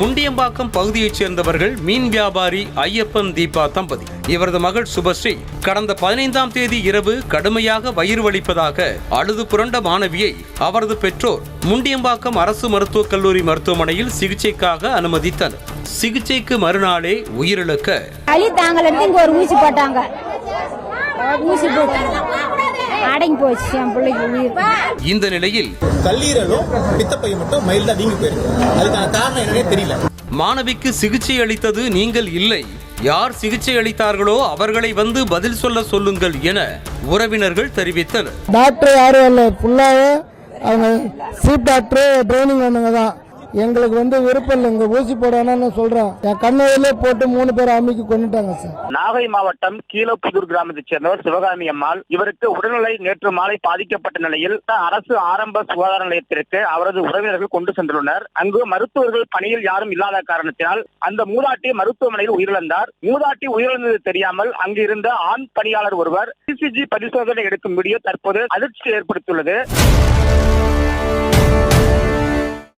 முண்டியம்பாக்கம் பகுதியைச் சேர்ந்தவர்கள் மீன் வியாபாரி ஐயப்பன் தீபா தம்பதி. இவரது மகள் சுபஸ்ரீ கடந்த பதினைந்தாம் தேதி இரவு கடுமையாக வயிறு வலிப்பதாக அழுது புரண்ட மாணவியை அவரது பெற்றோர் முண்டியம்பாக்கம் அரசு மருத்துவக் கல்லூரி மருத்துவமனையில் சிகிச்சைக்காக அனுமதித்தனர். சிகிச்சைக்கு மறுநாளே உயிரிழக்க ஊசி போட்டாங்க. ஊசி அடங்கி போச்சு என் பிள்ளைக்கு உயிர். இந்த நிலையில் கல்லீரலும் பித்தப்பை மட்டும் மைல்டா வீங்கி போயிருக்கு. அதுக்கான காரணம் என்னன்னே தெரியல. மாணவிக்கு சிகிச்சை அளித்தது நீங்கள் இல்லை. யார் சிகிச்சை அளித்தார்களோ அவர்களை வந்து பதில் சொல்ல சொல்லுங்கள் என உறவினர்கள் தெரிவித்தனர். டாக்டர் யாரும் இல்லை. ஃபுல்லாகவே அவங்க சீப் டாக்டர் ட்ரைனிங் வந்தவங்க தான். எங்களுக்கு வந்து விருப்பம் இல்லை. இங்கே ஊசி போடணும்னு சொல்கிறேன் என் கண்ணையிலே போட்டு மூணு பேர் அம்மிக்கு கொண்டுட்டாங்க சார். நாகை மாவட்டம் கீழப்புதூர் கிராமத்தைச் சேர்ந்தவர் சிவகாமி அம்மாள். இவருக்கு உடல்நிலை நேற்று மாலை பாதிக்கப்பட்ட நிலையில் அரசு ஆரம்ப சுகாதார நிலையத்திற்கு அவரது உறவினர்கள் கொண்டு சென்றுள்ளனர். அங்கு மருத்துவர்கள் பணியில் யாரும் இல்லாத காரணத்தினால் அந்த மூதாட்டி மருத்துவமனையில் உயிரிழந்தார். மூதாட்டி உயிரிழந்தது தெரியாமல் அங்கு இருந்த ஆண் பணியாளர் ஒருவர் சிசிஜி பரிசோதனை எடுக்கும் வீடியோ தற்போது அதிர்ச்சி ஏற்படுத்தியுள்ளது.